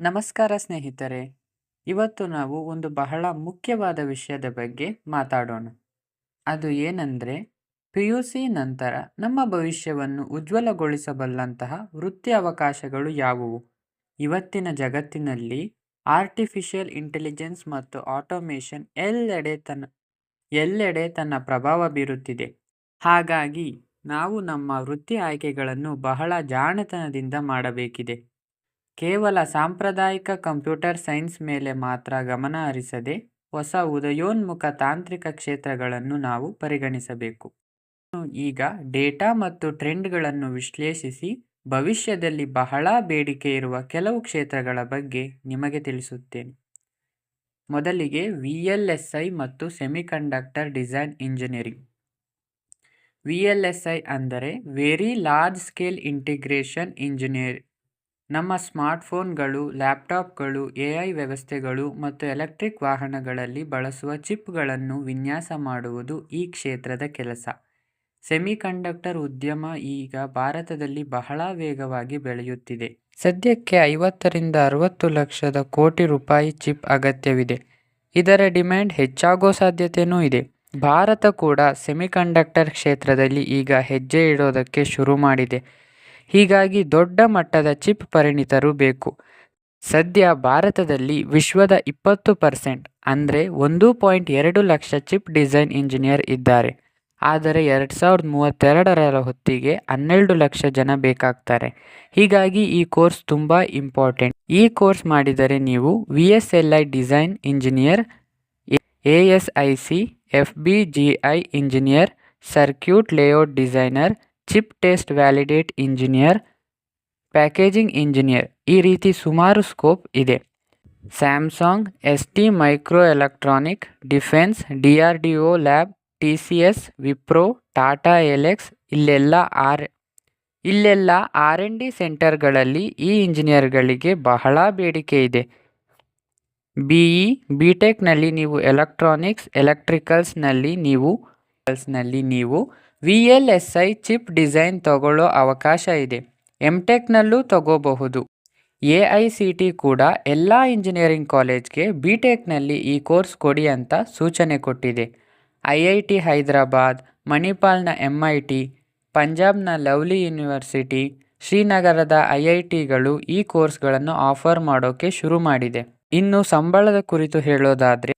ನಮಸ್ಕಾರ ಸ್ನೇಹಿತರೆ. ಇವತ್ತು ನಾವು ಒಂದು ಬಹಳ ಮುಖ್ಯವಾದ ವಿಷಯದ ಬಗ್ಗೆ ಮಾತಾಡೋಣ. ಅದು ಏನಂದರೆ, ಪಿ ಯು ಸಿ ನಂತರ ನಮ್ಮ ಭವಿಷ್ಯವನ್ನು ಉಜ್ವಲಗೊಳಿಸಬಲ್ಲಂತಹ ವೃತ್ತಿ ಅವಕಾಶಗಳು ಯಾವುವು? ಇವತ್ತಿನ ಜಗತ್ತಿನಲ್ಲಿ ಆರ್ಟಿಫಿಷಿಯಲ್ ಇಂಟೆಲಿಜೆನ್ಸ್ ಮತ್ತು ಆಟೋಮೇಷನ್ ಎಲ್ಲೆಡೆ ತನ್ನ ಎಲ್ಲೆಡೆ ತನ್ನ ಪ್ರಭಾವ ಬೀರುತ್ತಿದೆ. ಹಾಗಾಗಿ ನಾವು ನಮ್ಮ ವೃತ್ತಿ ಆಯ್ಕೆಗಳನ್ನು ಬಹಳ ಜಾಣತನದಿಂದ ಮಾಡಬೇಕಿದೆ. ಕೇವಲ ಸಾಂಪ್ರದಾಯಿಕ ಕಂಪ್ಯೂಟರ್ ಸೈನ್ಸ್ ಮೇಲೆ ಮಾತ್ರ ಗಮನ ಹರಿಸದೆ ಹೊಸ ಉದಯೋನ್ಮುಖ ತಾಂತ್ರಿಕ ಕ್ಷೇತ್ರಗಳನ್ನು ನಾವು ಪರಿಗಣಿಸಬೇಕು. ಈಗ ಡೇಟಾ ಮತ್ತು ಟ್ರೆಂಡ್ಗಳನ್ನು ವಿಶ್ಲೇಷಿಸಿ ಭವಿಷ್ಯದಲ್ಲಿ ಬಹಳ ಬೇಡಿಕೆ ಇರುವ ಕೆಲವು ಕ್ಷೇತ್ರಗಳ ಬಗ್ಗೆ ನಿಮಗೆ ತಿಳಿಸುತ್ತೇನೆ. ಮೊದಲಿಗೆ ವಿ ಎಲ್ ಎಸ್ ಐ ಮತ್ತು semiconductor design engineering. V L S I ಅಂದರೆ very large scale integration engineer ನಮ್ಮ ಸ್ಮಾರ್ಟ್ಫೋನ್ಗಳು, ಲ್ಯಾಪ್ಟಾಪ್ಗಳು, ಎ ಐ ವ್ಯವಸ್ಥೆಗಳು ಮತ್ತು ಎಲೆಕ್ಟ್ರಿಕ್ ವಾಹನಗಳಲ್ಲಿ ಬಳಸುವ ಚಿಪ್ಗಳನ್ನು ವಿನ್ಯಾಸ ಮಾಡುವುದು ಈ ಕ್ಷೇತ್ರದ ಕೆಲಸ. ಸೆಮಿಕಂಡಕ್ಟರ್ ಉದ್ಯಮ ಈಗ ಭಾರತದಲ್ಲಿ ಬಹಳ ವೇಗವಾಗಿ ಬೆಳೆಯುತ್ತಿದೆ. ಸದ್ಯಕ್ಕೆ ಐವತ್ತರಿಂದ ಅರವತ್ತು ಲಕ್ಷದ ಕೋಟಿ ರೂಪಾಯಿ ಚಿಪ್ ಅಗತ್ಯವಿದೆ. ಇದರ ಡಿಮ್ಯಾಂಡ್ ಹೆಚ್ಚಾಗೋ ಸಾಧ್ಯತೆಯೂ ಇದೆ. ಭಾರತ ಕೂಡ ಸೆಮಿಕಂಡಕ್ಟರ್ ಕ್ಷೇತ್ರದಲ್ಲಿ ಈಗ ಹೆಜ್ಜೆ ಇಡೋದಕ್ಕೆ ಶುರು ಮಾಡಿದೆ. ಹೀಗಾಗಿ ದೊಡ್ಡ ಮಟ್ಟದ ಚಿಪ್ ಪರಿಣಿತರು ಬೇಕು. ಸದ್ಯ ಭಾರತದಲ್ಲಿ ವಿಶ್ವದ ಇಪ್ಪತ್ತು ಪರ್ಸೆಂಟ್ ಅಂದರೆ ಒಂದು ಪಾಯಿಂಟ್ ಎರಡು ಲಕ್ಷ ಚಿಪ್ ಡಿಸೈನ್ ಇಂಜಿನಿಯರ್ ಇದ್ದಾರೆ. ಆದರೆ ಎರಡು ಸಾವಿರದ ಮೂವತ್ತೆರಡರ ಹೊತ್ತಿಗೆ ಹನ್ನೆರಡು ಲಕ್ಷ ಜನ ಬೇಕಾಗ್ತಾರೆ. ಹೀಗಾಗಿ ಈ ಕೋರ್ಸ್ ತುಂಬ ಇಂಪಾರ್ಟೆಂಟ್. ಈ ಕೋರ್ಸ್ ಮಾಡಿದರೆ ನೀವು V S L I design engineer, A S I C, F B G I engineer, circuit layout designer chip test validate engineer, packaging engineer ಈ ರೀತಿ ಸುಮಾರು ಸ್ಕೋಪ್ ಇದೆ. Samsung S T micro electronic defence D R D O lab T C S Wipro Tata Elxsi ಇಲ್ಲೆಲ್ಲ or ಇಲ್ಲೆಲ್ಲ R N D ಸೆಂಟರ್ಗಳಲ್ಲಿ ಈ ಇಂಜಿನಿಯರ್ಗಳಿಗೆ ಬಹಳ ಬೇಡಿಕೆ ಇದೆ. ಬಿ ಇ, ಬಿ ಟೆಕ್ನಲ್ಲಿ ನೀವು ಎಲೆಕ್ಟ್ರಾನಿಕ್ಸ್, ಎಲೆಕ್ಟ್ರಿಕಲ್ಸ್ನಲ್ಲಿ ನೀವು ನಲ್ಲಿ ನೀವು V L S I chip design ತಗೊಳ್ಳೋ ಅವಕಾಶ ಇದೆ. ಎಂಟೆಕ್ನಲ್ಲೂ ಟೆಕ್ನಲ್ಲೂ ತಗೋಬಹುದು. ಎ ಐ ಸಿ ಟಿ ಕೂಡ ಎಲ್ಲ ಇಂಜಿನಿಯರಿಂಗ್ ಕಾಲೇಜ್ಗೆ ಬಿ ಟೆಕ್ನಲ್ಲಿ ಈ ಕೋರ್ಸ್ ಕೊಡಿ ಅಂತ ಸೂಚನೆ ಕೊಟ್ಟಿದೆ. ಐ ಐ ಟಿ ಹೈದರಾಬಾದ್, ಮಣಿಪಾಲ್ನ ಎಂ ಐ ಟಿ, ಪಂಜಾಬ್ನ ಲವ್ಲಿ ಯೂನಿವರ್ಸಿಟಿ, ಶ್ರೀನಗರದ ಐ ಐ ಟಿಗಳು ಈ ಕೋರ್ಸ್ಗಳನ್ನು ಆಫರ್ ಮಾಡೋಕ್ಕೆ ಶುರು ಮಾಡಿದೆ. ಇನ್ನು ಸಂಬಳದ ಕುರಿತು ಹೇಳೋದಾದರೆ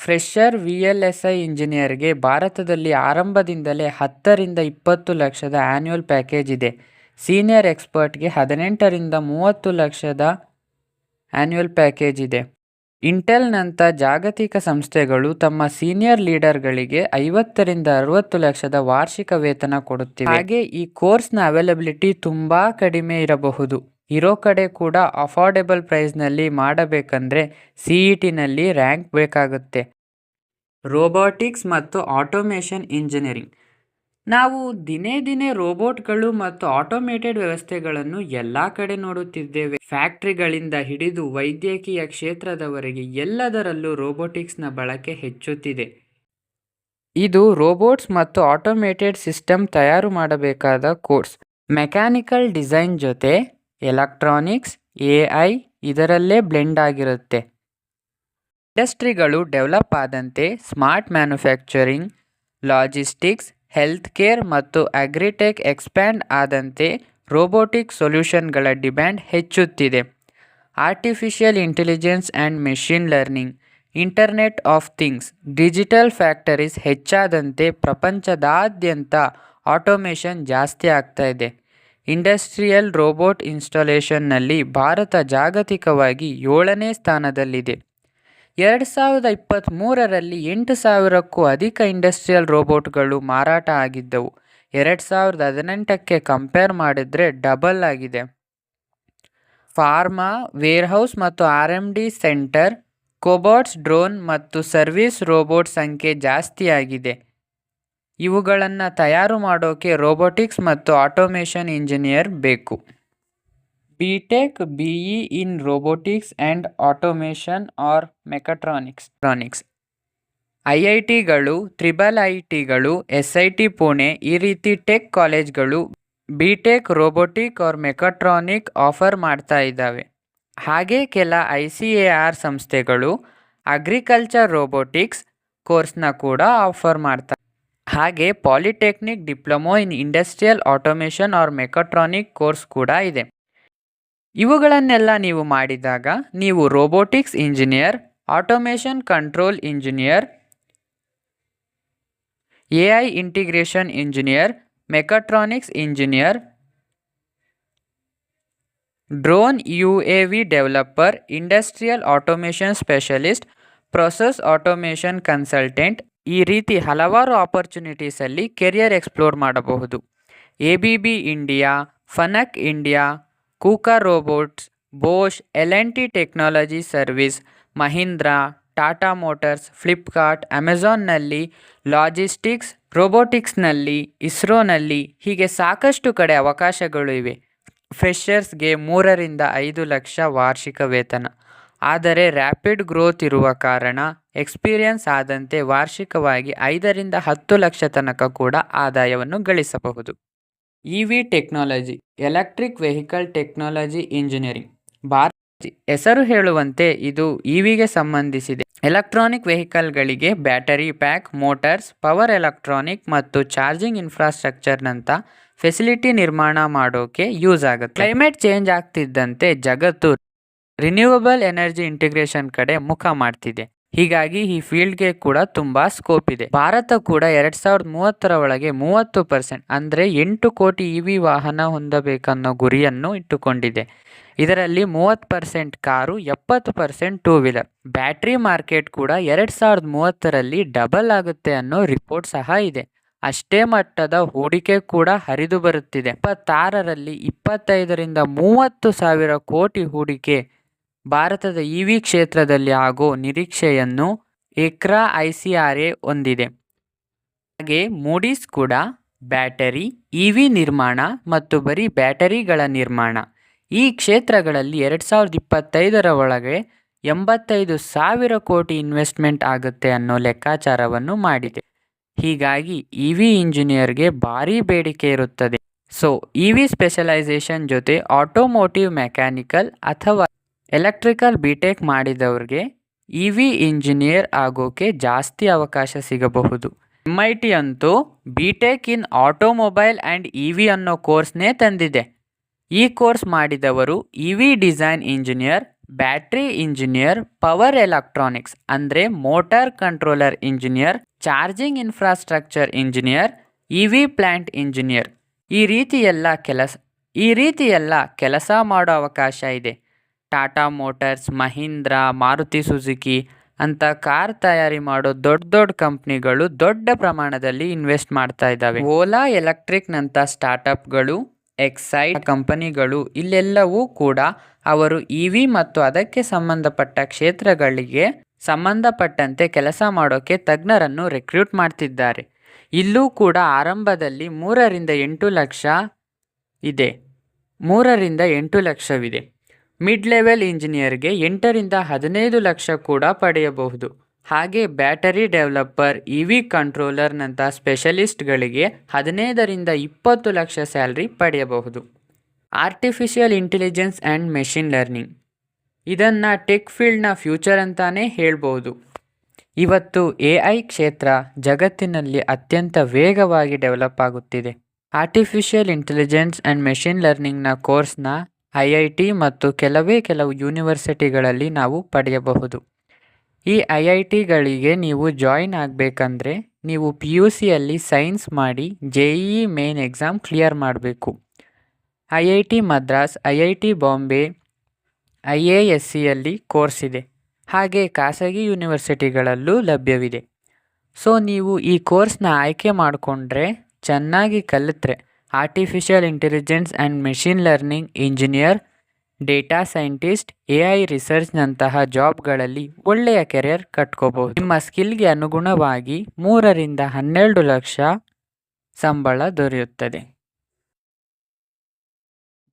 fresher V L S I ಇಂಜಿನಿಯರ್ಗೆ ಭಾರತದಲ್ಲಿ ಆರಂಭದಿಂದಲೇ ಹತ್ತರಿಂದ ಇಪ್ಪತ್ತು ಲಕ್ಷದ ಆ್ಯನ್ಯುವಲ್ ಪ್ಯಾಕೇಜ್ ಇದೆ. ಸೀನಿಯರ್ ಎಕ್ಸ್ಪರ್ಟ್ಗೆ ಹದಿನೆಂಟರಿಂದ ಮೂವತ್ತು ಲಕ್ಷದ ಆ್ಯನ್ಯುವಲ್ ಪ್ಯಾಕೇಜ್ ಇದೆ. ಇಂಟೆಲ್ನಂಥ ಜಾಗತಿಕ ಸಂಸ್ಥೆಗಳು ತಮ್ಮ ಸೀನಿಯರ್ ಲೀಡರ್ಗಳಿಗೆ ಐವತ್ತರಿಂದ ಅರವತ್ತು ಲಕ್ಷದ ವಾರ್ಷಿಕ ವೇತನ ಕೊಡುತ್ತಿವೆ. ಹಾಗೆ ಈ ಕೋರ್ಸ್ನ ಅವೈಲಬಿಲಿಟಿ ತುಂಬ ಕಡಿಮೆ ಇರಬಹುದು. ಇರೋ ಕಡೆ ಕೂಡ ಅಫೋರ್ಡೆಬಲ್ ಪ್ರೈಸ್ನಲ್ಲಿ ಮಾಡಬೇಕಂದ್ರೆ ಸಿ ಇ ಟಿನಲ್ಲಿ ರ್ಯಾಂಕ್ ಬೇಕಾಗುತ್ತೆ. ರೋಬೋಟಿಕ್ಸ್ ಮತ್ತು ಆಟೋಮೇಷನ್ ಇಂಜಿನಿಯರಿಂಗ್. ನಾವು ದಿನೇ ದಿನೇ ರೋಬೋಟ್ಗಳು ಮತ್ತು ಆಟೋಮೇಟೆಡ್ ವ್ಯವಸ್ಥೆಗಳನ್ನು ಎಲ್ಲ ಕಡೆ ನೋಡುತ್ತಿದ್ದೇವೆ. ಫ್ಯಾಕ್ಟ್ರಿಗಳಿಂದ ಹಿಡಿದು ವೈದ್ಯಕೀಯ ಕ್ಷೇತ್ರದವರೆಗೆ ಎಲ್ಲದರಲ್ಲೂ ರೋಬೋಟಿಕ್ಸ್ನ ಬಳಕೆ ಹೆಚ್ಚುತ್ತಿದೆ. ಇದು ರೋಬೋಟ್ಸ್ ಮತ್ತು ಆಟೋಮೇಟೆಡ್ ಸಿಸ್ಟಮ್ ತಯಾರು ಮಾಡಬೇಕಾದ ಕೋರ್ಸ್. ಮೆಕ್ಯಾನಿಕಲ್ ಡಿಸೈನ್ ಜೊತೆ ಎಲೆಕ್ಟ್ರಾನಿಕ್ಸ್, ಎ ಐ ಇದರಲ್ಲೇ ಬ್ಲೆಂಡ್ ಆಗಿರುತ್ತೆ. ಇಂಡಸ್ಟ್ರಿಗಳು ಡೆವಲಪ್ ಆದಂತೆ smart manufacturing, logistics health care ಮತ್ತು ಅಗ್ರಿಟೆಕ್ ಎಕ್ಸ್ಪ್ಯಾಂಡ್ ಆದಂತೆ ರೋಬೋಟಿಕ್ ಸೊಲ್ಯೂಷನ್ಗಳ ಡಿಮ್ಯಾಂಡ್ ಹೆಚ್ಚುತ್ತಿದೆ. Artificial intelligence and machine learning, internet of things, digital factories ಹೆಚ್ಚಾದಂತೆ ಪ್ರಪಂಚದಾದ್ಯಂತ ಆಟೋಮೇಷನ್ ಜಾಸ್ತಿ ಆಗ್ತಾ ಇದೆ. ಇಂಡಸ್ಟ್ರಿಯಲ್ ರೋಬೋಟ್ ಇನ್ಸ್ಟಾಲೇಷನ್ನಲ್ಲಿ ಭಾರತ ಜಾಗತಿಕವಾಗಿ ಏಳನೇ ಸ್ಥಾನದಲ್ಲಿದೆ. ಎರಡು ಸಾವಿರದ ಇಪ್ಪತ್ತ್ಮೂರರಲ್ಲಿ ಎಂಟು ಸಾವಿರಕ್ಕೂ ಅಧಿಕ ಇಂಡಸ್ಟ್ರಿಯಲ್ ರೋಬೋಟ್ಗಳು ಮಾರಾಟ ಆಗಿದ್ದವು. ಎರಡು ಸಾವಿರದ ಹದಿನೆಂಟಕ್ಕೆ ಕಂಪೇರ್ ಮಾಡಿದರೆ ಡಬಲ್ ಆಗಿದೆ. ಫಾರ್ಮಾ, ವೇರ್ಹೌಸ್ ಮತ್ತು R and D centre, cobots drone ಮತ್ತು ಸರ್ವಿಸ್ ರೋಬೋಟ್ ಸಂಖ್ಯೆ ಜಾಸ್ತಿಯಾಗಿದೆ. ಇವುಗಳನ್ನು ತಯಾರು ಮಾಡೋಕೆ ರೋಬೋಟಿಕ್ಸ್ ಮತ್ತು ಆಟೋಮೇಷನ್ ಇಂಜಿನಿಯರ್ ಬೇಕು. B tech B E in robotics and automation or mechatronics tronics I I ಟಿಗಳು triple I ಟಿಗಳು ಎಸ್ ಐ ಟಿ ಪುಣೆ, ಈ ರೀತಿ tech ಕಾಲೇಜ್ಗಳು B tech robotic or mechatronic offer ಮಾಡ್ತಾ ಇದ್ದಾವೆ. ಹಾಗೆ ಕೆಲ ಐ ಸಿ ಎ ಆರ್ ಸಂಸ್ಥೆಗಳು agriculture robotics ಕೋರ್ಸ್ನ ಕೂಡ ಆಫರ್ ಮಾಡ್ತಾರೆ ಹಾಗೆ polytechnic diploma in industrial automation or mechatronic course ಕೂಡ ಇದೆ. ಇವುಗಳನ್ನೆಲ್ಲ ನೀವು ಮಾಡಿದಾಗ ನೀವು robotics engineer, automation control engineer A I integration engineer, mechatronics engineer, drone U A V developer, industrial automation specialist, process automation consultant ಈ ರೀತಿ ಹಲವಾರು ಆಪರ್ಚುನಿಟೀಸಲ್ಲಿ ಕೆರಿಯರ್ ಎಕ್ಸ್ಪ್ಲೋರ್ ಮಾಡಬಹುದು. A B B India Fanuc India Kuka robots Bosch L and T technology service Mahindra Tata motors Flipkart ಅಮೆಝಾನ್ನಲ್ಲಿ ಲಾಜಿಸ್ಟಿಕ್ಸ್ ರೋಬೋಟಿಕ್ಸ್ನಲ್ಲಿ ಇಸ್ರೋನಲ್ಲಿ ಹೀಗೆ ಸಾಕಷ್ಟು ಕಡೆ ಅವಕಾಶಗಳು ಇವೆ. ಫ್ರೆಷರ್ಸ್ಗೆ ಮೂರರಿಂದ ಐದು ಲಕ್ಷ ವಾರ್ಷಿಕ ವೇತನ. ಆದರೆ ರ್ಯಾಪಿಡ್ ಗ್ರೋತ್ ಇರುವ ಕಾರಣ ಎಕ್ಸ್ಪೀರಿಯನ್ಸ್ ಆದಂತೆ ವಾರ್ಷಿಕವಾಗಿ ಐದರಿಂದ ಹತ್ತು ಲಕ್ಷ ತನಕ ಕೂಡ ಆದಾಯವನ್ನು ಗಳಿಸಬಹುದು. E V technology electric vehicle technology engineering Bharat ಹೆಸರು ಹೇಳುವಂತೆ ಇದು ಇವಿಗೆ ಸಂಬಂಧಿಸಿದೆ. Electronic ವೆಹಿಕಲ್ಗಳಿಗೆ battery pack motors power electronic ಮತ್ತು ಚಾರ್ಜಿಂಗ್ ಇನ್ಫ್ರಾಸ್ಟ್ರಕ್ಚರ್ನಂಥ ಫೆಸಿಲಿಟಿ ನಿರ್ಮಾಣ ಮಾಡೋಕೆ ಯೂಸ್ ಆಗುತ್ತೆ. ಕ್ಲೈಮೇಟ್ ಚೇಂಜ್ ಆಗ್ತಿದ್ದಂತೆ ಜಗತ್ತು ರಿನ್ಯೂವಬಲ್ ಎನರ್ಜಿ ಇಂಟಿಗ್ರೇಷನ್ ಕಡೆ ಮುಖ ಮಾಡ್ತಿದೆ. ಹೀಗಾಗಿ ಈ ಫೀಲ್ಡ್ಗೆ ಕೂಡ ತುಂಬಾ ಸ್ಕೋಪ್ ಇದೆ. ಭಾರತ ಕೂಡ ಎರಡ್ ಸಾವಿರದ ಮೂವತ್ತರ ಒಳಗೆ ಮೂವತ್ತು ಪರ್ಸೆಂಟ್ ಅಂದ್ರೆ ಎಂಟು ಕೋಟಿ ಇವಿ ವಾಹನ ಹೊಂದಬೇಕನ್ನೋ ಗುರಿಯನ್ನು ಇಟ್ಟುಕೊಂಡಿದೆ. ಇದರಲ್ಲಿ ಮೂವತ್ತು ಪರ್ಸೆಂಟ್ ಕಾರು, ಎಪ್ಪತ್ತು percent two wheeler battery market ಕೂಡ ಎರಡ್ ಸಾವಿರದ ಮೂವತ್ತರಲ್ಲಿ ಡಬಲ್ ಆಗುತ್ತೆ ಅನ್ನೋ ರಿಪೋರ್ಟ್ ಸಹ ಇದೆ. ಅಷ್ಟೇ ಮಟ್ಟದ ಹೂಡಿಕೆ ಕೂಡ ಹರಿದು ಬರುತ್ತಿದೆ. ಇಪ್ಪತ್ತಾರರಲ್ಲಿ ಇಪ್ಪತ್ತೈದರಿಂದ ಮೂವತ್ತು ಸಾವಿರ ಕೋಟಿ ಹೂಡಿಕೆ ಭಾರತದ ಇವಿ ಕ್ಷೇತ್ರದಲ್ಲಿ ಆಗೋ ನಿರೀಕ್ಷೆಯನ್ನು ICRA I C R A ಹೊಂದಿದೆ. ಹಾಗೆ ಮೂಡೀಸ್ ಕೂಡ ಬ್ಯಾಟರಿ ಇವಿ ನಿರ್ಮಾಣ ಮತ್ತು ಬರೀ ಬ್ಯಾಟರಿಗಳ ನಿರ್ಮಾಣ. ಈ ಕ್ಷೇತ್ರಗಳಲ್ಲಿ ಎರಡು ಸಾವಿರದ ಇಪ್ಪತ್ತೈದರ ಒಳಗೆ ಎಂಬತ್ತೈದು ಸಾವಿರ ಕೋಟಿ ಇನ್ವೆಸ್ಟ್ಮೆಂಟ್ ಆಗುತ್ತೆ ಅನ್ನೋ ಲೆಕ್ಕಾಚಾರವನ್ನು ಮಾಡಿದೆ. ಹೀಗಾಗಿ ಇ ವಿ ಇಂಜಿನಿಯರ್ಗೆ ಭಾರೀ ಬೇಡಿಕೆ ಇರುತ್ತದೆ. ಸೊ, ಇ ವಿ ಸ್ಪೆಷಲೈಸೇಷನ್ ಜೊತೆ ಆಟೋಮೋಟಿವ್ ಮೆಕ್ಯಾನಿಕಲ್ ಅಥವಾ ಎಲೆಕ್ಟ್ರಿಕಲ್ ಬಿ ಟೆಕ್ ಮಾಡಿದವ್ರಿಗೆ ಇ ವಿ ಇಂಜಿನಿಯರ್ ಆಗೋಕೆ ಜಾಸ್ತಿ ಅವಕಾಶ ಸಿಗಬಹುದು. ಎಂ ಐ ಟಿ ಅಂತೂ B tech in automobile and E V ಅನ್ನೋ ಕೋರ್ಸ್ನೇ ತಂದಿದೆ. ಈ ಕೋರ್ಸ್ ಮಾಡಿದವರು E V design engineer battery engineer power electronics ಅಂದರೆ motor controller engineer charging infrastructure engineer E V plant engineer ಈ ರೀತಿ ಎಲ್ಲ ಕೆಲಸ, ಈ ರೀತಿ ಎಲ್ಲ ಕೆಲಸ ಮಾಡೋ ಅವಕಾಶ ಇದೆ. ಟಾಟಾ ಮೋಟರ್ಸ್, ಮಹೀಂದ್ರಾ, ಮಾರುತಿ ಸುಜುಕಿ ಅಂತ ಕಾರ್ ತಯಾರಿ ಮಾಡೋ ದೊಡ್ಡ ದೊಡ್ಡ ಕಂಪ್ನಿಗಳು ದೊಡ್ಡ ಪ್ರಮಾಣದಲ್ಲಿ ಇನ್ವೆಸ್ಟ್ ಮಾಡ್ತಾ ಇದ್ದಾವೆ. ಓಲಾ ಎಲೆಕ್ಟ್ರಿಕ್ನಂಥ ಸ್ಟಾರ್ಟಪ್ಗಳು ಎಕ್ಸೈಟ್ ಕಂಪನಿಗಳು ಇಲ್ಲೆಲ್ಲವೂ ಕೂಡ ಅವರು ಇ ವಿ ಮತ್ತು ಅದಕ್ಕೆ ಸಂಬಂಧಪಟ್ಟ ಕ್ಷೇತ್ರಗಳಿಗೆ ಸಂಬಂಧಪಟ್ಟಂತೆ ಕೆಲಸ ಮಾಡೋಕ್ಕೆ ತಜ್ಞರನ್ನು ರೆಕ್ರೂಟ್ ಮಾಡ್ತಿದ್ದಾರೆ. ಇಲ್ಲೂ ಕೂಡ ಆರಂಭದಲ್ಲಿ ಮೂರರಿಂದ ಎಂಟು ಲಕ್ಷ ಇದೆ. ಮೂರರಿಂದ ಎಂಟು ಲಕ್ಷವಿದೆ. ಮಿಡ್ ಲೆವೆಲ್ ಇಂಜಿನಿಯರ್ಗೆ ಎಂಟರಿಂದ ಹದಿನೈದು ಲಕ್ಷ ಕೂಡ ಪಡೆಯಬಹುದು. ಹಾಗೆ ಬ್ಯಾಟರಿ ಡೆವಲಪರ್, ಇ ವಿ ಕಂಟ್ರೋಲರ್ನಂಥ ಸ್ಪೆಷಲಿಸ್ಟ್ಗಳಿಗೆ ಹದಿನೈದರಿಂದ ಇಪ್ಪತ್ತು ಲಕ್ಷ ಸ್ಯಾಲ್ರಿ ಪಡೆಯಬಹುದು. Artificial intelligence and machine learning. ಇದನ್ನು ಟೆಕ್ ಫೀಲ್ಡ್ನ ಫ್ಯೂಚರ್ ಅಂತಾನೇ ಹೇಳ್ಬೋದು ಇವತ್ತು ಎ ಐ ಕ್ಷೇತ್ರ ಜಗತ್ತಿನಲ್ಲಿ ಅತ್ಯಂತ ವೇಗವಾಗಿ ಡೆವಲಪ್ ಆಗುತ್ತಿದೆ. ಆರ್ಟಿಫಿಷಿಯಲ್ ಇಂಟೆಲಿಜೆನ್ಸ್ ಆ್ಯಂಡ್ ಮೆಷಿನ್ ಲರ್ನಿಂಗ್ನ ಕೋರ್ಸ್ನ ಐ ಐ ಟಿ ಮತ್ತು ಕೆಲವೇ ಕೆಲವು ಯೂನಿವರ್ಸಿಟಿಗಳಲ್ಲಿ ನಾವು ಪಡೆಯಬಹುದು. ಈ ಐ ಐ ಟಿಗಳಿಗೆ ನೀವು ಜಾಯಿನ್ ಆಗಬೇಕಂದ್ರೆ ನೀವು ಪಿ ಯು ಸಿಯಲ್ಲಿ ಸೈನ್ಸ್ ಮಾಡಿ J E main exam clear ಮಾಡಬೇಕು. I I T Madras, I I T Bombay, I A S ಸಿಯಲ್ಲಿ ಕೋರ್ಸ್ ಇದೆ. ಹಾಗೆ ಖಾಸಗಿ ಯೂನಿವರ್ಸಿಟಿಗಳಲ್ಲೂ ಲಭ್ಯವಿದೆ. ಸೊ, ನೀವು ಈ ಕೋರ್ಸ್ನ ಆಯ್ಕೆ ಮಾಡಿಕೊಂಡ್ರೆ ಚೆನ್ನಾಗಿ ಕಲಿತ್ರೆ artificial intelligence and machine learning engineer data scientist A I ರಿಸರ್ಚ್ನಂತಹ ಜಾಬ್ಗಳಲ್ಲಿ ಒಳ್ಳೆಯ ಕೆರಿಯರ್ ಕಟ್ಕೋಬಹುದು. ನಿಮ್ಮ ಸ್ಕಿಲ್ಗೆ ಅನುಗುಣವಾಗಿ ಮೂರರಿಂದ ಹನ್ನೆರಡು ಲಕ್ಷ ಸಂಬಳ ದೊರೆಯುತ್ತದೆ.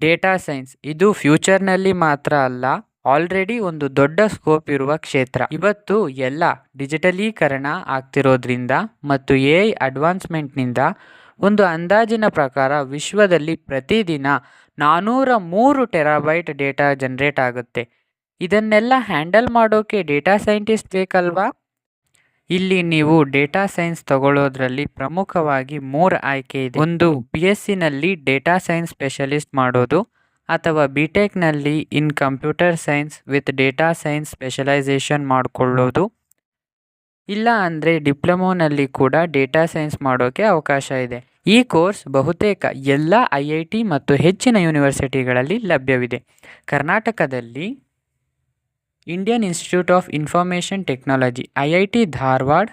ಡೇಟಾ ಸೈನ್ಸ್ ಇದು ಫ್ಯೂಚರ್ನಲ್ಲಿ ಮಾತ್ರ ಅಲ್ಲ ಆಲ್ರೆಡಿ ಒಂದು ದೊಡ್ಡ ಸ್ಕೋಪ್ ಇರುವ ಕ್ಷೇತ್ರ. ಇವತ್ತು ಎಲ್ಲ ಡಿಜಿಟಲೀಕರಣ ಆಗ್ತಿರೋದ್ರಿಂದ ಮತ್ತು ಎ ಐ ಅಡ್ವಾನ್ಸ್ಮೆಂಟ್ನಿಂದ ಒಂದು ಅಂದಾಜಿನ ಪ್ರಕಾರ ವಿಶ್ವದಲ್ಲಿ ಪ್ರತಿದಿನ ನಾನ್ನೂರ ಮೂರು ಟೆರಾಬೈಟ್ ಡೇಟಾ ಜನ್ರೇಟ್ ಆಗುತ್ತೆ. ಇದನ್ನೆಲ್ಲ ಹ್ಯಾಂಡಲ್ ಮಾಡೋಕೆ ಡೇಟಾ ಸೈಂಟಿಸ್ಟ್ ಬೇಕಲ್ವಾ? ಇಲ್ಲಿ ನೀವು ಡೇಟಾ ಸೈನ್ಸ್ ತಗೊಳ್ಳೋದ್ರಲ್ಲಿ ಪ್ರಮುಖವಾಗಿ ಮೂರು ಆಯ್ಕೆ ಇದೆ. ಒಂದು ಬಿ ಎಸ್ ಸಿನಲ್ಲಿ ಡೇಟಾ ಸೈನ್ಸ್ ಸ್ಪೆಷಲಿಸ್ಟ್ ಮಾಡೋದು, ಅಥವಾ B ಟೆಕ್ನಲ್ಲಿ in computer science with data science specialisation ಮಾಡಿಕೊಳ್ಳೋದು. ಇಲ್ಲ ಅಂದರೆ ಡಿಪ್ಲೊಮೋನಲ್ಲಿ ಕೂಡ ಡೇಟಾ ಸೈನ್ಸ್ ಮಾಡೋಕ್ಕೆ ಅವಕಾಶ ಇದೆ. ಈ ಕೋರ್ಸ್ ಬಹುತೇಕ ಎಲ್ಲ ಐ ಐ ಟಿ ಮತ್ತು ಹೆಚ್ಚಿನ ಯೂನಿವರ್ಸಿಟಿಗಳಲ್ಲಿ ಲಭ್ಯವಿದೆ. ಕರ್ನಾಟಕದಲ್ಲಿ Indian institute of information technology, I I T Dharwad,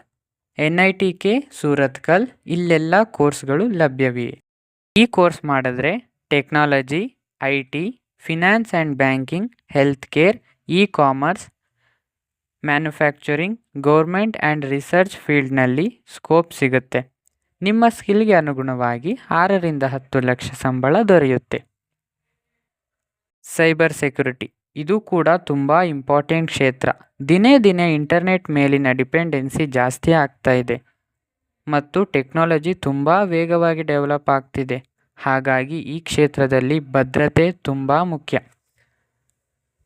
N I T K, Surathkal, ಇಲ್ಲೆಲ್ಲ ಕೋರ್ಸ್ಗಳು ಲಭ್ಯವಿವೆ. ಈ ಕೋರ್ಸ್ ಮಾಡಿದ್ರೆ technology, I T, finance and banking health care E commerce manufacturing government and research ಫೀಲ್ಡ್ನಲ್ಲಿ scope ಸಿಗುತ್ತೆ. ನಿಮ್ಮ ಸ್ಕಿಲ್ಗೆ ಅನುಗುಣವಾಗಿ ಆರರಿಂದ ಹತ್ತು ಲಕ್ಷ ಸಂಬಳ ದೊರೆಯುತ್ತೆ. ಸೈಬರ್ ಸೆಕ್ಯುರಿಟಿ ಇದು ಕೂಡ ತುಂಬ ಇಂಪಾರ್ಟೆಂಟ್ ಕ್ಷೇತ್ರ. ದಿನೇ ದಿನೇ ಇಂಟರ್ನೆಟ್ ಮೇಲಿನ ಡಿಪೆಂಡೆನ್ಸಿ ಜಾಸ್ತಿ ಆಗ್ತಾ ಇದೆ. ಮತ್ತು ಟೆಕ್ನಾಲಜಿ ತುಂಬ ವೇಗವಾಗಿ ಡೆವಲಪ್ ಆಗ್ತಿದೆ. ಹಾಗಾಗಿ ಈ ಕ್ಷೇತ್ರದಲ್ಲಿ ಭದ್ರತೆ ತುಂಬ ಮುಖ್ಯ.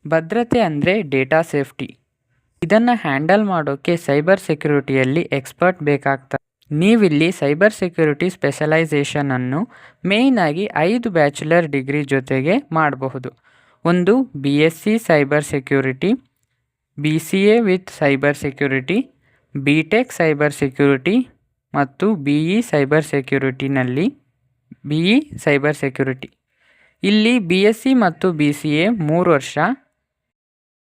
ಭದ್ರತೆ ಅಂದರೆ ಡೇಟಾ ಸೇಫ್ಟಿ ಇದನ್ನು ಹ್ಯಾಂಡಲ್ ಮಾಡೋಕ್ಕೆ ಸೈಬರ್ ಸೆಕ್ಯೂರಿಟಿಯಲ್ಲಿ ಎಕ್ಸ್ಪರ್ಟ್ ಬೇಕಾಗ್ತದೆ ನೀವಿಲ್ಲಿ ಸೈಬರ್ ಸೆಕ್ಯೂರಿಟಿ ಸ್ಪೆಷಲೈಝೇಷನನ್ನು ಸ್ಪೆಷಲೈಸೇಷನನ್ನು ಆಗಿ ಐದು ಬ್ಯಾಚುಲರ್ ಡಿಗ್ರಿ ಜೊತೆಗೆ ಮಾಡಬಹುದು. ಒಂದು B S C cyber security, B C A with cyber security, B tech cyber security ಮತ್ತು ಬಿ ಇ ಸೈಬರ್ ಸೆಕ್ಯೂರಿಟಿನಲ್ಲಿ ಬಿ ಇ ಸೈಬರ್ ಸೆಕ್ಯೂರಿಟಿ. ಇಲ್ಲಿ ಬಿ ಎಸ್ ಸಿ ಮತ್ತು ಬಿ ಸಿ ಎ ಮೂರು ವರ್ಷ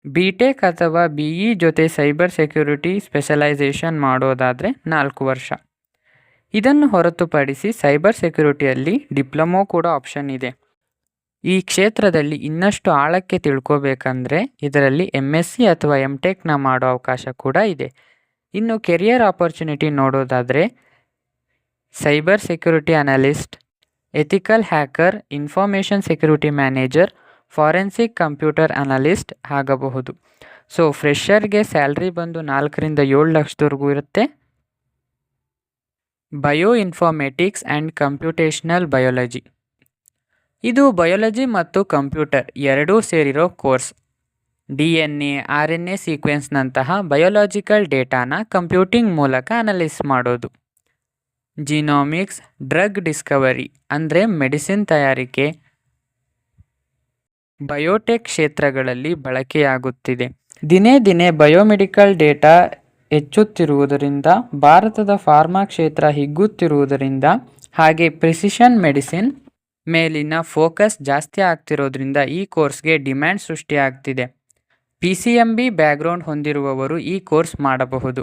ಬಿ ಟೆಕ್ ಅಥವಾ ಬಿ ಇ ಜೊತೆ cyber security specialisation ಮಾಡೋದಾದರೆ ನಾಲ್ಕು ವರ್ಷ. ಇದನ್ನು ಹೊರತುಪಡಿಸಿ ಸೈಬರ್ ಸೆಕ್ಯೂರಿಟಿಯಲ್ಲಿ ಡಿಪ್ಲೊಮೊ ಕೂಡ ಆಪ್ಷನ್ ಇದೆ. ಈ ಕ್ಷೇತ್ರದಲ್ಲಿ ಇನ್ನಷ್ಟು ಆಳಕ್ಕೆ ತಿಳ್ಕೋಬೇಕಂದ್ರೆ ಇದರಲ್ಲಿ ಎಂ ಎಸ್ ಸಿ ಅಥವಾ ಎಂ ಟೆಕ್ನ ಮಾಡೋ ಅವಕಾಶ ಕೂಡ ಇದೆ. ಇನ್ನು ಕೆರಿಯರ್ ಆಪರ್ಚುನಿಟಿ ನೋಡೋದಾದರೆ cyber security analyst ethical hacker information security manager forensic computer analyst ಆಗಬಹುದು. ಸೊ ಫ್ರೆಷರ್ಗೆ ಸ್ಯಾಲ್ರಿ ಬಂದು ನಾಲ್ಕರಿಂದ ಏಳು ಲಕ್ಷದವರೆಗೂ ಇರುತ್ತೆ. Bio informatics and computational biology ಇದು ಬಯೋಲಜಿ ಮತ್ತು ಕಂಪ್ಯೂಟರ್ ಎರಡೂ ಸೇರಿರೋ course D N A R N A ಸೀಕ್ವೆನ್ಸ್ನಂತಹ biological ಡೇಟಾನ ಕಂಪ್ಯೂಟಿಂಗ್ ಮೂಲಕ ಅನಲೈಸ್ ಮಾಡೋದು. ಜಿನೋಮಿಕ್ಸ್ ಡ್ರಗ್ ಡಿಸ್ಕವರಿ ಅಂದರೆ ಮೆಡಿಸಿನ್ ತಯಾರಿಕೆ. ಬಯೋಟೆಕ್ ಕ್ಷೇತ್ರಗಳಲ್ಲಿ ಬಳಕೆಯಾಗುತ್ತಿದೆ. ದಿನೇ ದಿನೇ ಬಯೋಮೆಡಿಕಲ್ ಡೇಟಾ ಹೆಚ್ಚುತ್ತಿರುವುದರಿಂದ, ಭಾರತದ ಫಾರ್ಮಾ ಕ್ಷೇತ್ರ ಹಿಗ್ಗುತ್ತಿರುವುದರಿಂದ, ಹಾಗೆ ಪ್ರಿಸಿಷನ್ ಮೆಡಿಸಿನ್ ಮೇಲಿನ ಫೋಕಸ್ ಜಾಸ್ತಿ ಆಗ್ತಿರೋದ್ರಿಂದ ಈ ಕೋರ್ಸ್ಗೆ demand ಸೃಷ್ಟಿಯಾಗ್ತಿದೆ. P C M B background ಹೊಂದಿರುವವರು ಈ ಕೋರ್ಸ್ ಮಾಡಬಹುದು.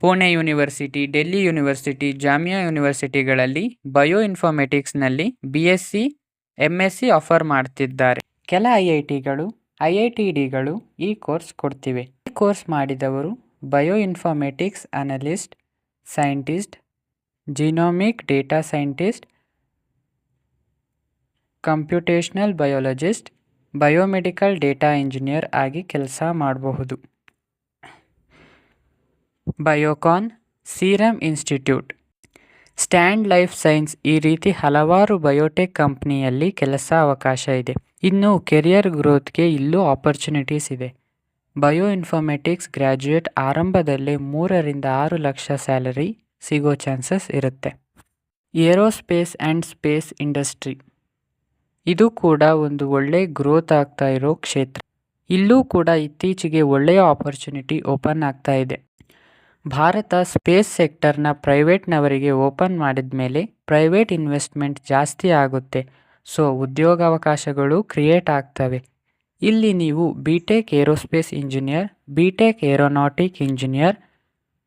ಪುಣೆ ಯೂನಿವರ್ಸಿಟಿ, ಡೆಲ್ಲಿ ಯೂನಿವರ್ಸಿಟಿ, ಜಾಮಿಯಾ ಯೂನಿವರ್ಸಿಟಿಗಳಲ್ಲಿ bio ಇನ್ಫಾರ್ಮೆಟಿಕ್ಸ್ನಲ್ಲಿ B S C M S C offer ಮಾಡ್ತಿದ್ದಾರೆ. ಕೆಲ ಐ ಐ ಟಿಗಳು ಐ ಐ ಟಿ ಡಿಗಳು ಈ ಕೋರ್ಸ್ ಕೊಡ್ತಿವೆ. ಈ ಕೋರ್ಸ್ ಮಾಡಿದವರು bio informatics analyst, scientist, genomic data scientist, computational biologist, biomedical data engineer ಆಗಿ ಕೆಲಸ ಮಾಡಬಹುದು. Biocon, Serum Institute. Stand life science ಈ ರೀತಿ ಹಲವಾರು ಬಯೋಟೆಕ್ ಕಂಪ್ನಿಯಲ್ಲಿ ಕೆಲಸ ಅವಕಾಶ ಇದೆ. ಇನ್ನು ಕೆರಿಯರ್ ಗ್ರೋತ್ಗೆ ಇಲ್ಲೂ ಆಪರ್ಚುನಿಟೀಸ್ ಇದೆ. ಬಯೋ ಇನ್ಫಾರ್ಮೆಟಿಕ್ಸ್ ಗ್ರ್ಯಾಜುಯೇಟ್ ಆರಂಭದಲ್ಲೇ ಮೂರರಿಂದ ಆರು ಲಕ್ಷ ಸ್ಯಾಲರಿ ಸಿಗೋ ಚಾನ್ಸಸ್ ಇರುತ್ತೆ. Aerospace and space industry. ಇದು ಕೂಡ ಒಂದು ಒಳ್ಳೆ ಗ್ರೋತ್ ಆಗ್ತಾ ಇರೋ ಕ್ಷೇತ್ರ. ಇಲ್ಲೂ ಕೂಡ ಇತ್ತೀಚೆಗೆ ಒಳ್ಳೆಯ ಆಪರ್ಚುನಿಟಿ ಓಪನ್ ಆಗ್ತಾ ಇದೆ. ಭಾರತ ಸ್ಪೇಸ್ ಸೆಕ್ಟರ್ನ ಪ್ರೈವೇಟ್ನವರಿಗೆ ಓಪನ್ ಮಾಡಿದ ಮೇಲೆ ಪ್ರೈವೇಟ್ ಇನ್ವೆಸ್ಟ್ಮೆಂಟ್ ಜಾಸ್ತಿ ಆಗುತ್ತೆ. ಸೊ, ಉದ್ಯೋಗಾವಕಾಶಗಳು ಕ್ರಿಯೇಟ್ ಆಗ್ತವೆ. ಇಲ್ಲಿ ನೀವು B tech aerospace engineer B tech aeronautic engineer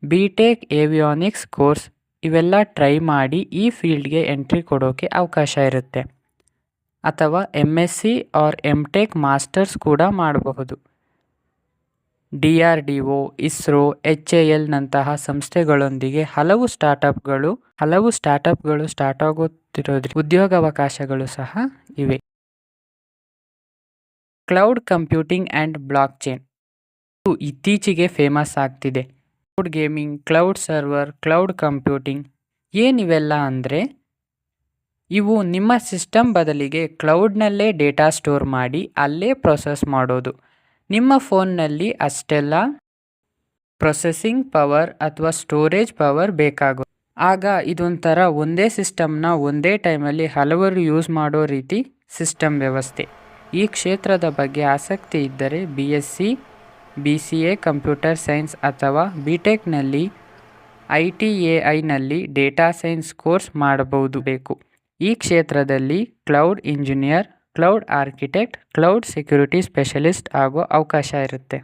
B tech avionics course ಇವೆಲ್ಲ ಟ್ರೈ ಮಾಡಿ ಈ ಫೀಲ್ಡ್ಗೆ ಎಂಟ್ರಿ ಕೊಡೋಕ್ಕೆ ಅವಕಾಶ ಇರುತ್ತೆ. ಅಥವಾ M S C or M tech masters ಕೂಡ ಮಾಡಬಹುದು. D R D O, ISRO, H A ಎಲ್ನಂತಹ ಸಂಸ್ಥೆಗಳೊಂದಿಗೆ ಹಲವು ಸ್ಟಾರ್ಟಪ್ಗಳು ಹಲವು ಸ್ಟಾರ್ಟಪ್ಗಳು ಸ್ಟಾರ್ಟ್ ಆಗುತ್ತಿರೋದ್ರಿಂದ ಉದ್ಯೋಗಾವಕಾಶಗಳು ಸಹ ಇವೆ. Cloud computing and block chain ಇದು ಇತ್ತೀಚೆಗೆ ಫೇಮಸ್ ಆಗ್ತಿದೆ. Cloud gaming, cloud server, cloud computing ಏನಿವೆಲ್ಲ ಅಂದರೆ ಇವು ನಿಮ್ಮ ಸಿಸ್ಟಮ್ ಬದಲಿಗೆ ಕ್ಲೌಡ್ನಲ್ಲೇ ಡೇಟಾ ಸ್ಟೋರ್ ಮಾಡಿ ಅಲ್ಲೇ ಪ್ರೊಸೆಸ್ ಮಾಡೋದು. ನಿಮ್ಮ ಫೋನ್ನಲ್ಲಿ ಅಷ್ಟೆಲ್ಲ ಪ್ರೊಸೆಸಿಂಗ್ ಪವರ್ ಅಥವಾ ಸ್ಟೋರೇಜ್ ಪವರ್ ಬೇಕಾಗೋ. ಆಗ ಇದೊಂಥರ ಒಂದೇ ಸಿಸ್ಟಮ್ನ ಒಂದೇ ಟೈಮಲ್ಲಿ ಹಲವರು ಯೂಸ್ ಮಾಡೋ ರೀತಿ ಸಿಸ್ಟಮ್ ವ್ಯವಸ್ಥೆ. ಈ ಕ್ಷೇತ್ರದ ಬಗ್ಗೆ ಆಸಕ್ತಿ ಇದ್ದರೆ B S C, B C A, computer science ಅಥವಾ ಬಿ ಟೆಕ್ನಲ್ಲಿ ಐ ಟಿ ಎ ಐನಲ್ಲಿ ಡೇಟಾ ಸೈನ್ಸ್ ಕೋರ್ಸ್ ಮಾಡಬಹುದು ಬೇಕು. ಈ ಕ್ಷೇತ್ರದಲ್ಲಿ cloud engineer cloud architect, cloud security specialist ಆಗೋ ಅವಕಾಶ ಇರುತ್ತೆ.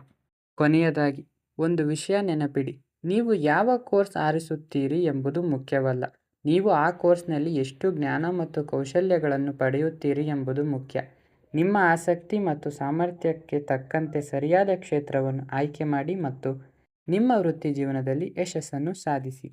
ಕೊನೆಯದಾಗಿ, ಒಂದು ವಿಷಯ ನೆನಪಿಡಿ. ನೀವು ಯಾವ ಕೋರ್ಸ್ ಆರಿಸುತ್ತೀರಿ ಎಂಬುದು ಮುಖ್ಯವಲ್ಲ. ನೀವು ಆ ಕೋರ್ಸ್ನಲ್ಲಿ ಎಷ್ಟು ಜ್ಞಾನ ಮತ್ತು ಕೌಶಲ್ಯಗಳನ್ನು ಪಡೆಯುತ್ತೀರಿ ಎಂಬುದು ಮುಖ್ಯ. ನಿಮ್ಮ ಆಸಕ್ತಿ ಮತ್ತು ಸಾಮರ್ಥ್ಯಕ್ಕೆ ತಕ್ಕಂತೆ ಸರಿಯಾದ ಕ್ಷೇತ್ರವನ್ನು ಆಯ್ಕೆ ಮಾಡಿ ಮತ್ತು ನಿಮ್ಮ ವೃತ್ತಿ ಜೀವನದಲ್ಲಿ ಯಶಸ್ಸನ್ನು ಸಾಧಿಸಿ.